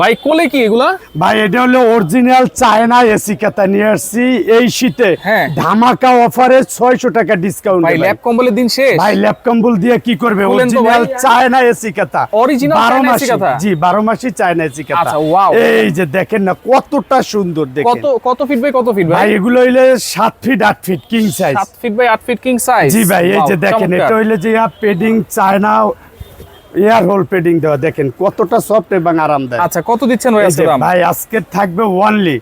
ভাই কোলে কি এগুলা? ভাই এটা হলো অরিজিনাল চায়না এসি কাতা নিয়ে আসছি। এই শীতে হ্যাঁ। ধামাকা অফারে ছয়শো টাকা ডিসকাউন্ট ভাই ল্যাপ কম্বলের দিন শেষ। ভাই ল্যাপ কম্বল দিয়ে কি করবে? অরিজিনাল চায়না এসি কাতা Original বারো মাসি। কাঁথা? জি বারো মাসি চায়না এসি কাতা আচ্ছা, wow। এই যে দেখেন না কতটা সুন্দর দেখেন। কত কত ফিট বাই কত ফিট ভাই? ভাই এগুলো হইলে সাত ফিট আট ফিট কিং সাইজ সাত ফিট বাই আট ফিট কিং সাইজ জি ভাই এই যে দেখেন এটা হইলে যে padding China air hole padding দেওয়া দেখেন কতটা সফট এবং আরামদায়ক। আচ্ছা কত দিচ্ছেন ভাই আজকে থাকবে ওয়ানলি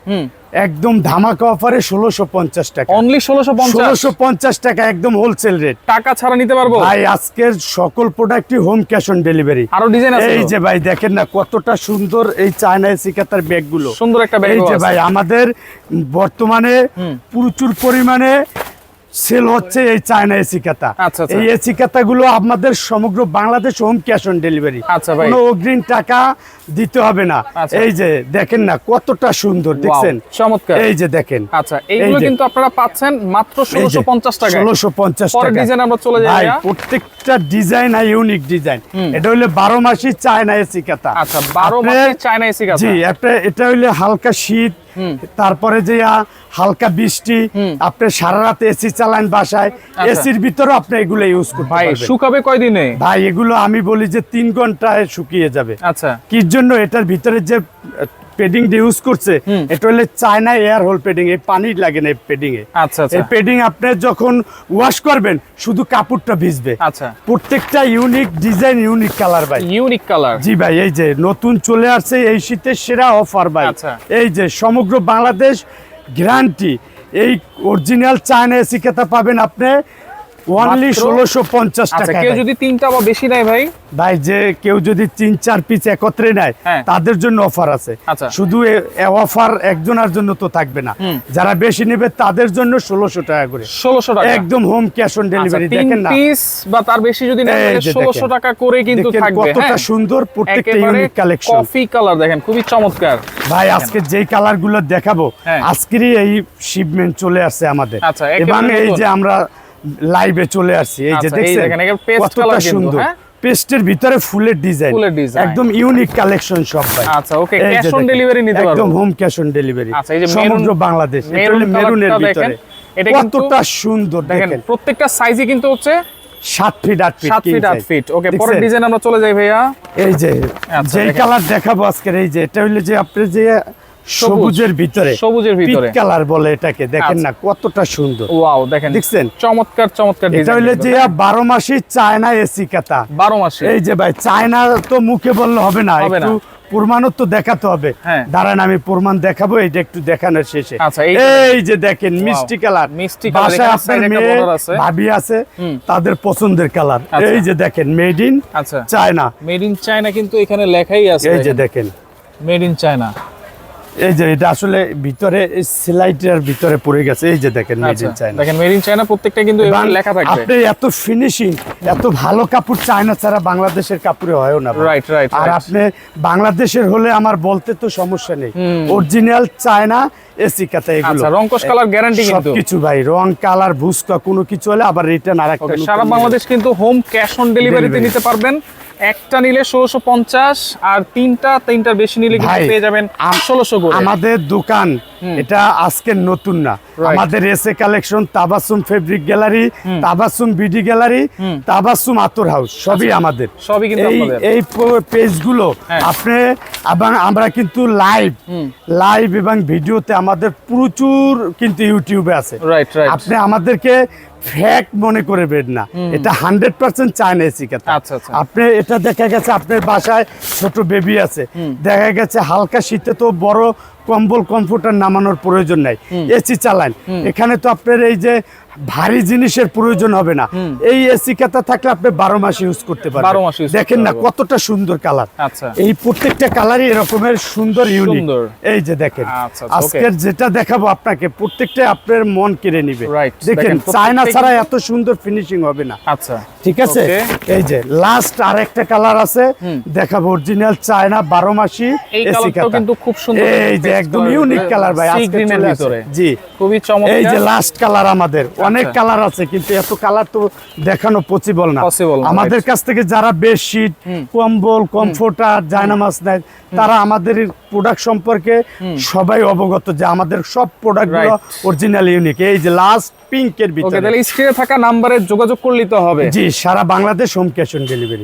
একদম ধামাকা অফারে ষোলোশো পঞ্চাশ টাকা। অনলি ষোলোশো ষোলোশো পঞ্চাশ টাকা একদম হোলসেল রেট টাকা ছাড়া নিতে পারব? ভাই আজকের সকল প্রোডাক্টই হোম ক্যাশ অন ডেলিভারি আরও ডিজাইন আছে এই যে ভাই দেখেন না কতটা সুন্দর এই চায়না সিকাতার ব্যাগগুলো। সুন্দর একটা ব্যাগ এই যে ভাই আমাদের বর্তমানে প্রচুর পরিমাণে সেল হচ্ছে এই চায়না এসি কাতা আচ্ছা, আচ্ছা। এই এসি কাতা গুলো আমাদের সমগ্র Bangladesh home cash on delivery কোনো অগ্রিম টাকা দিতে হবে না। আচ্ছা। এই যে দেখেন না কতটা সুন্দর দেখছেন? চমৎকার। এই যে দেখেন। আচ্ছা এইগুলো কিন্তু আপনারা পাচ্ছেন মাত্র ষোলোশো পঞ্চাশ টাকা ষোলোশো পঞ্চাশ পরের টাকা। ডিজাইন আমরা চলে যাই প্রত্যেকটা ডিজাইন আর ইউনিক ডিজাইন এটা হইলে বারো মাসি চায়না এসি কাতা আচ্ছা বারো আপনি- মাসের চায়না এসি কাঁথা। জি এটা হইলে হালকা শীত তারপরে যে হালকা বৃষ্টি আপনি সারা রাত এসি চালান বাসায় এসির ভিতরে আপনি এগুলো ইউজ করতে ভাই শুকাবে কয়দিনে? ভাই এগুলো আমি বলি যে তিন ঘন্টায় শুকিয়ে যাবে। আচ্ছা। কির জন্য? এটার ভিতরে যে পেডিং ইউজ করছে এটা হলে চায়না এয়ার হোল পেডিং এই পানি লাগে না এই পেডিং এ। আচ্ছা আচ্ছা। এই পেডিং আপনি যখন ওয়াশ করবেন শুধু কাপড়টা ভিজবে। আচ্ছা। প্রত্যেকটা ইউনিক ডিজাইন ইউনিক কালার ভাই। ইউনিক কালার জি ভাই এই যে নতুন চলে আসছে এই শীতের সেরা অফার ভাই। আচ্ছা। এই যে সমগ্র বাংলাদেশ গ্যারান্টি এই অরিজিনাল চায়না এসি খেতা পাবেন আপনি মাত্র? ষোলোশো পঞ্চাশ আচ্ছা টাকা কেউ যদি তিনটা বা বেশি নেয় ভাই? ভাই যে কেউ যদি তিন চার পিস একত্রে নেয় হ্যাঁ। তাদের জন্য অফার আছে। আচ্ছা। শুধু অফার একজনের জন্য তো থাকবে না। যারা বেশি নেবে তাদের জন্য ষোলোশো টাকা করে। ষোলোশো টাকা। একদম হোম ক্যাশ অন ডেলিভারি দেখেন না? পিস বা তার বেশি যদি ষোলোশো টাকা করে কিন্তু থাকবে কতটা হ্যাঁ। সুন্দর প্রত্যেকটা ইউনিক কালেকশন কফি কালার দেখেন খুবই চমৎকার। ভাই আজকে যেই কালারগুলো দেখাবো হ্যাঁ। আজকেরই এই শিপমেন্ট চলে আসছে আমাদের। আচ্ছা, এবং এই যে আমরা লাইভে চলে আসছি। এই যে আচ্ছা, দেখছেন কতটা সুন্দর। হ্যাঁ? পেস্টের ভিতরে ফুলের ডিজাইন। একদম ইউনিক কালেকশন সব ভাই। আচ্ছা, যে cash on দেখেন, delivery নিতে পারব। একদম হোম ক্যাশ অন ডেলিভারি আচ্ছা, এই যে সমগ্র বাংলাদেশ এটা হলো মেরুনের ভিতরে। এটা কিন্তু- কতটা সুন্দর দেখেন প্রত্যেকটা সাইজই কিন্তু হচ্ছে সাত ফিট আট ফিট সাত ফিট আট ফিট ওকে পরের ডিজাইন আমরা চলে যাই ভাইয়া। এই যে আচ্ছা, যেই কালার দেখাবো আজকের এই যে এটা হইলে যে আপনি যে সবুজের ভিতরে সবুজের ভিতরে। কালার বলে এটাকে দেখেন আচ্ছা। না কতটা সুন্দর। ওয়াও দেখেন দেখছেন? চমৎকার চমৎকার এটা হইলে যে বারো মাসি চায়না এসি কাতা। বারো মাসে। এই যে ভাই চায়না তো মুখে বললে হবে না একটু প্রমাণও তো দেখাতে হবে। হ্যাঁ। দাঁড়ান আমি প্রমাণ দেখাবো এইটা একটু দেখানোর শেষে। আচ্ছা, এই যে দেখেন মিষ্টি কালার। মিষ্টি বাসায় আপনার মেয়ে আছে। ভাবি আছে তাদের পছন্দের কালার। আচ্ছা। এই যে দেখেন made in China. Made in China কিন্তু এখানে লেখাই আছে এই যে দেখেন। Made in China. এই যে এটা আসলে ভিতরে সেলাইটার ভিতরে পড়ে গেছে এই যে দেখেন মেড ইন চায়না দেখেন মেড ইন চায়না প্রত্যেকটা কিন্তু লেখা থাকবে। আপনি এত ফিনিশিং এত ভালো কাপড় চায়না ছাড়া বাংলাদেশের কাপড়ে হয়ও না। Right, right, আর আপনি বাংলাদেশের হলে আমার বলতে তো সমস্যা নেই। অরিজিনাল চায়না এসি কাতা এগুলো। আচ্ছা রংকশ কালার গ্যারান্টি কিন্তু। সবকিছু ভাই রং কালার ভুসকা কোনো কিছু হলে আবার রিটার্ন আরেকটা সারা বাংলাদেশ কিন্তু হোম ক্যাশ অন ডেলিভারিতে। নিতে পারবেন। একটা নিলে ষোলোশো পঞ্চাশ আর তিনটা তিনটার বেশি নিলে কিন্তু পেয়ে যাবেন ষোলোশো আমাদের দোকান এটা আজকের নতুন না। আমাদের এসে collection Tabassum fabric gallery Tabassum BD gallery Tabassum Attar house সবই আমাদের। সবই কিন্তু এই এই পেজগুলো হ্যাঁ। আপনি এবং আমরা কিন্তু লাইভ লাইভ এবং ভিডিওতে আমাদের প্রচুর কিন্তু ইউটিউবে আছে। আপনি আমাদেরকে ফ্যাক মনে করবেন না। এটা হান্ড্রেড পার্সেন্ট চায়না এসি কথা আচ্ছা, আচ্ছা। আপনি এটা দেখা গেছে আপনার বাসায় ছোট বেবি আছে। দেখা গেছে হালকা শীতে তো বড় কম্বল কম্পিউটার নামানোর প্রয়োজন নাই। এসি চালান। এখানে তো আপনার এই যে ভারী জিনিসের প্রয়োজন হবে না। এই এসি কাতা থাকলে আপনি বারো মাস ইউজ করতে পারবেন। 12 মাস দেখেন না কতটা সুন্দর কালার আচ্ছা। এই প্রত্যেকটা কালারই এরকমের সুন্দর ইউনিক এই যে দেখেন আচ্ছা, আচ্ছা, আজকের যেটা দেখাবো আপনাকে প্রত্যেকটা আপনার মন কেড়ে নিবে। দেখেন চায়না ছাড়া এত সুন্দর ফিনিশিং হবে না। আচ্ছা ঠিক আছে? এই যে লাস্ট আরেকটা কালার আছে। দেখাবো অরিজিনাল চায়না বারো মাসি কালারটাও কাতা। কিন্তু খুব সুন্দর এই যে একদম ইউনিক কালার ভাই আজকে। জি। খুবই চমৎকার। এই যে লাস্ট কালার আমাদের অনেক আচ্ছা। কালার আছে কিন্তু এত কালার তো দেখানো পসিবল না। আমাদের কাছ থেকে যারা বেডশিট কম্বল কমফোর্টার জায়নামাজ নেয় তারা আমাদের প্রোডাক্ট সম্পর্কে সবাই অবগত যে আমাদের সব প্রোডাক্টগুলো অরিজিনাল ইউনিক এই যে লাস্ট পিঙ্কের ভিতরে। তাহলে স্ক্রিনে থাকা নাম্বারে যোগাযোগ করলেই তো হবে। জি সারা Bangladesh home cash on delivery